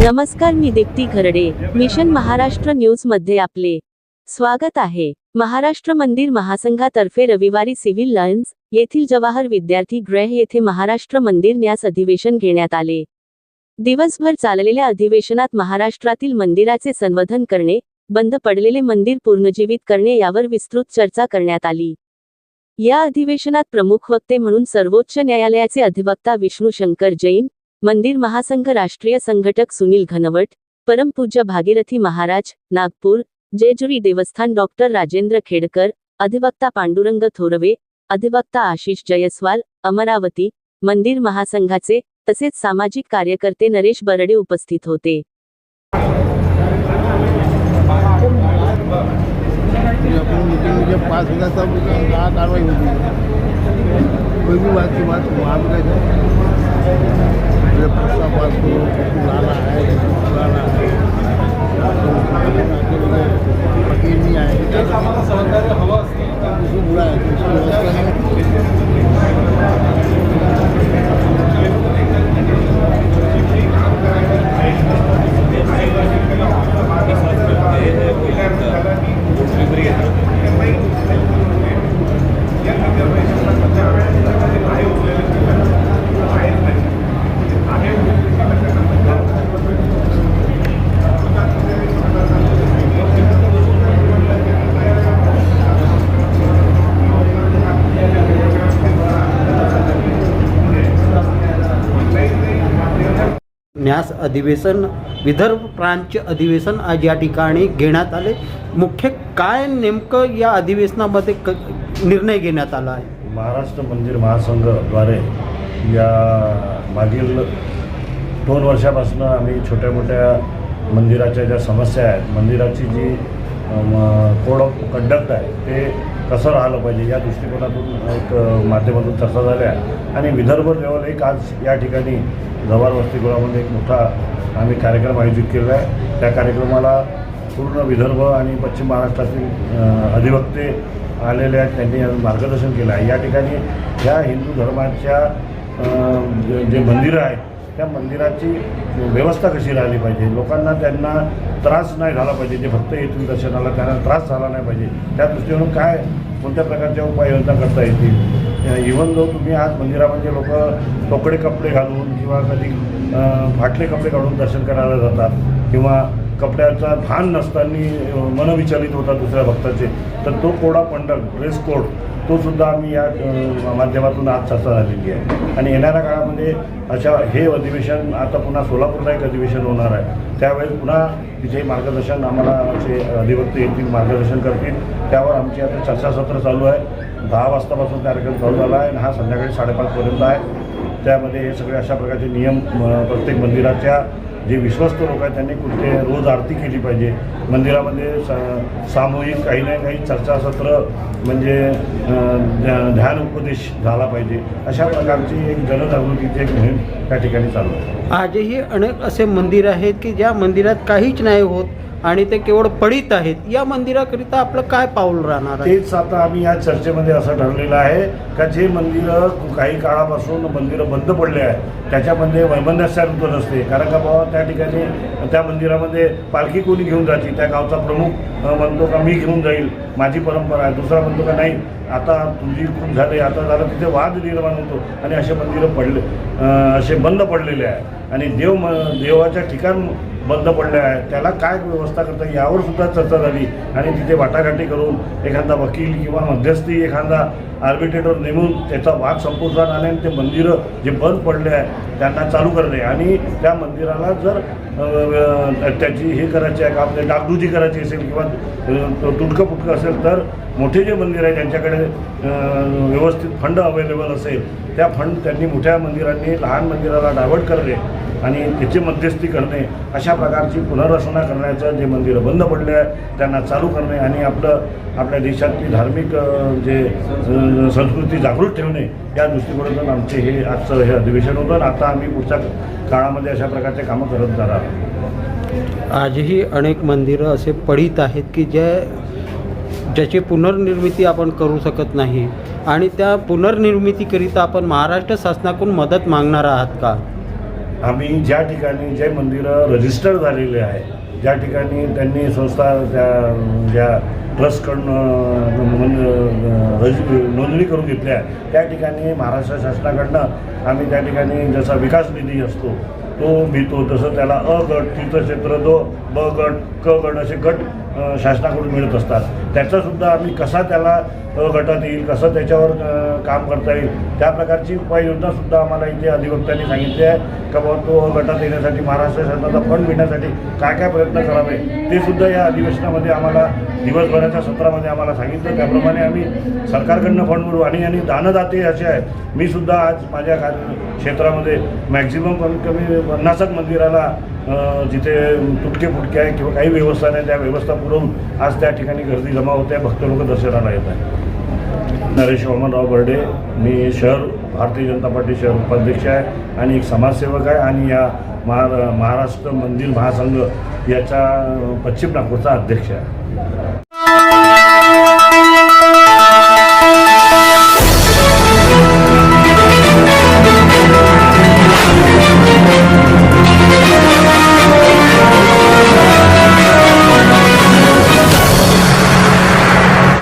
नमस्कार मी दीप्ती घरडे मिशन महाराष्ट्र न्यूजमध्ये आपले स्वागत आहे. महाराष्ट्र मंदिर महासंघातर्फे रविवारी सिव्हिल लाईन्स येथील जवाहर विद्यार्थी गृह येथे महाराष्ट्र मंदिर न्यास अधिवेशन घेण्यात आले. दिवसभर चाललेल्या अधिवेशनात महाराष्ट्रातील मंदिराचे संवर्धन करणे बंद पडलेले मंदिर पुनर्जीवित करणे यावर विस्तृत चर्चा करण्यात आली. या अधिवेशनात प्रमुख वक्ते म्हणून सर्वोच्च न्यायालयाचे अधिवक्ता विष्णू शंकर जैन मंदिर महासंघ राष्ट्रीय संघटक सुनील घनवट परमपूज्य भागीरथी महाराज नागपूर जेजुरी देवस्थान डॉक्टर राजेंद्र खेडकर अधिवक्ता पांडुरंग थोरवे अधिवक्ता आशिष जयस्वाल अमरावती मंदिर महासंघाचे तसेच सामाजिक कार्यकर्ते नरेश बरडे उपस्थित होते. न्यास अधिवेशन विदर्भ प्रांतचे अधिवेशन आज या ठिकाणी घेण्यात आले. मुख्य काय नेमकं या अधिवेशनामध्ये क निर्णय घेण्यात आला आहे? महाराष्ट्र मंदिर महासंघद्वारे या मागील दोन वर्षापासून आम्ही छोट्या मोठ्या मंदिराच्या ज्या समस्या आहेत मंदिराची जी कोड ऑफ कंडक्ट आहे ते कसं राहिलं पाहिजे या दृष्टिकोनातून एक माध्यमातून चर्चा झाल्या. आणि विदर्भ लेवल एक आज या ठिकाणी जव्हार वसतिगृहामध्ये एक मोठा आम्ही कार्यक्रम आयोजित केलेला आहे. त्या कार्यक्रमाला पूर्ण विदर्भ आणि पश्चिम महाराष्ट्रातील अधिवक्ते आलेले आहेत त्यांनी मार्गदर्शन केलं आहे. या ठिकाणी ह्या हिंदू धर्माच्या जे जे मंदिरं आहेत त्या मंदिराची व्यवस्था कशी राहिली पाहिजे? लोकांना त्यांना त्रास नाही झाला पाहिजे जे भक्त येतील दर्शनाला त्यांना त्रास झाला नाही पाहिजे. त्या दृष्टीनं काय कोणत्या प्रकारच्या उपाययोजना करता येतील? इवन जो तुम्ही आज मंदिरामध्ये लोक तोकडे कपडे घालून किंवा कधी फाटले कपडे काढून दर्शन करायला जातात किंवा कपड्याचा भान नसताना मनविचलित होतात दुसऱ्या भक्ताचे तर तो कोडा कंडक्ट ड्रेस कोड तो सुद्धा आम्ही या माध्यमातून आज चर्चा झालेली आहे. आणि येणाऱ्या काळामध्ये अशा हे अधिवेशन आता पुन्हा सोलापूरला एक अधिवेशन होणार आहे. त्यावेळेस पुन्हा तिथे मार्गदर्शन आम्हाला आमचे अधिवक्ते येतील मार्गदर्शन करतील. त्यावर आमची आता चर्चासत्र चालू आहे. दहा वाजतापासून कार्यक्रम चालू झाला आहे आणि हा संध्याकाळी साडेपाचपर्यंत आहे. त्यामध्ये हे सगळे अशा प्रकारचे नियम प्रत्येक मंदिराच्या जे विश्वस्त लोक आहेत त्यांनी कुठे रोज आरती केली पाहिजे. मंदिरामध्ये सा- सामूहिक काही ना काही चर्चासत्र म्हणजे ध्या- ध्यान उपदेश झाला पाहिजे. अशा प्रकारची एक जनजागृतीची एक मोहीम त्या ठिकाणी चालू आहे. आजही अनेक असे मंदिर आहेत की ज्या मंदिरात काहीच नाही होत आणि ते केवळ पडित आहेत. या मंदिराकरिता आपलं काय पाऊल राहणार आहे? तेच आता आम्ही या चर्चेमध्ये असं ठरलेलं आहे का जे मंदिरं काही काळापासून मंदिरं बंद पडले आहेत त्याच्यामध्ये वैमनस्या ऋतू नसते. कारण का बाबा त्या ठिकाणी त्या मंदिरामध्ये पालखी कोणी घेऊन जाते? त्या गावचा प्रमुख म्हणतो का मी घेऊन जाईल? माझी परंपरा आहे. दुसरा म्हणतो का नाही? आता तुझी खूप झाले आता झालं तिथे वाद निर्माण होतो आणि असे मंदिरं पडले असे बंद पडलेले आहे आणि देव म देवाच्या ठिकाण बंद पडले आहे त्याला काय व्यवस्था करता यावर सुद्धा चर्चा झाली. आणि तिथे वाटाघाटी करून एखादा वकील किंवा मध्यस्थी एखादा आर्बिट्रेटर नेमून त्याचा वाद संपुष्टात आले आणि ते मंदिरं जे बंद पडले आहे त्यांना चालू करणे. आणि त्या मंदिराला जर त्याची हे करायची आहे का? आपले डागडुजी करायची असेल किंवा तुटकं फुटकं असेल तर मोठे जे मंदिर आहे त्यांच्याकडे व्यवस्थित फंड अवेलेबल असेल त्या फंड त्यांनी मोठ्या मंदिरांनी लहान मंदिराला डायव्हर्ट करणे आणि त्याची मध्यस्थी करणे अशा प्रकारची पुनर्रचना करण्याचं जे मंदिरं बंद पडले आहे त्यांना चालू करणे आणि आपलं आपल्या देशातली धार्मिक जे संस्कृती जागृत ठेवणे या दृष्टिकोनातून आमचे हे आजचं हे अधिवेशन होतं. आणि आता आम्ही पुढच्या काळामध्ये अशा प्रकारचे कामं करत जाणार आजही अनेक मंदिरं असे पडीत आहेत की ज्या ज्याची पुनर्निर्मिती आपण करू शकत नाही. आणि त्या पुनर्निर्मितीकरिता आपण महाराष्ट्र शासनाकडून मदत मागणार आहात का? आम्ही ज्या ठिकाणी जे मंदिरं रजिस्टर झालेले आहे ज्या ठिकाणी त्यांनी संस्था त्या ज्या ट्रस्टकडनं नोंदणी करून घेतल्या आहे त्या ठिकाणी महाराष्ट्र शासनाकडनं आम्ही त्या ठिकाणी जसा विकास निधी असतो तो भितो तसं त्याला अ गट तीर्थक्षेत्र दो ब गट क गट असे गट शासनाकडून मिळत असतात. त्याचासुद्धा आम्ही कसा त्याला गटात येईल कसं त्याच्यावर काम करता येईल त्या प्रकारची उपाययोजनासुद्धा आम्हाला इथे अधिवक्त्यांनी सांगितली आहे. का बाबा तो गटात येण्यासाठी महाराष्ट्र शासनाचा फंड मिळण्यासाठी काय काय प्रयत्न करावे ते सुद्धा या अधिवेशनामध्ये आम्हाला दिवसभराच्या सत्रामध्ये आम्हाला सांगितलं. त्याप्रमाणे आम्ही सरकारकडनं फंड मिळू आणि आणि दानदाते असे आहेत. मी सुद्धा आज माझ्या क्षेत्रामध्ये मॅक्झिमम कमीत कमी पन्नासक मंदिराला जिथे तुटके फुटके आहे किंवा काही व्यवस्था नाही त्या व्यवस्था पुरवून आज त्या ठिकाणी गर्दी जमा होते भक्त लोक दर्शनाला येत आहेत. नरेश वामनराव बर्डे मी शहर भारतीय जनता पार्टी शहर उपाध्यक्ष आहे आणि एक समाजसेवक आहे आणि या महारा महाराष्ट्र मंदिर महासंघ याचा पश्चिम नागपूरचा अध्यक्ष आहे.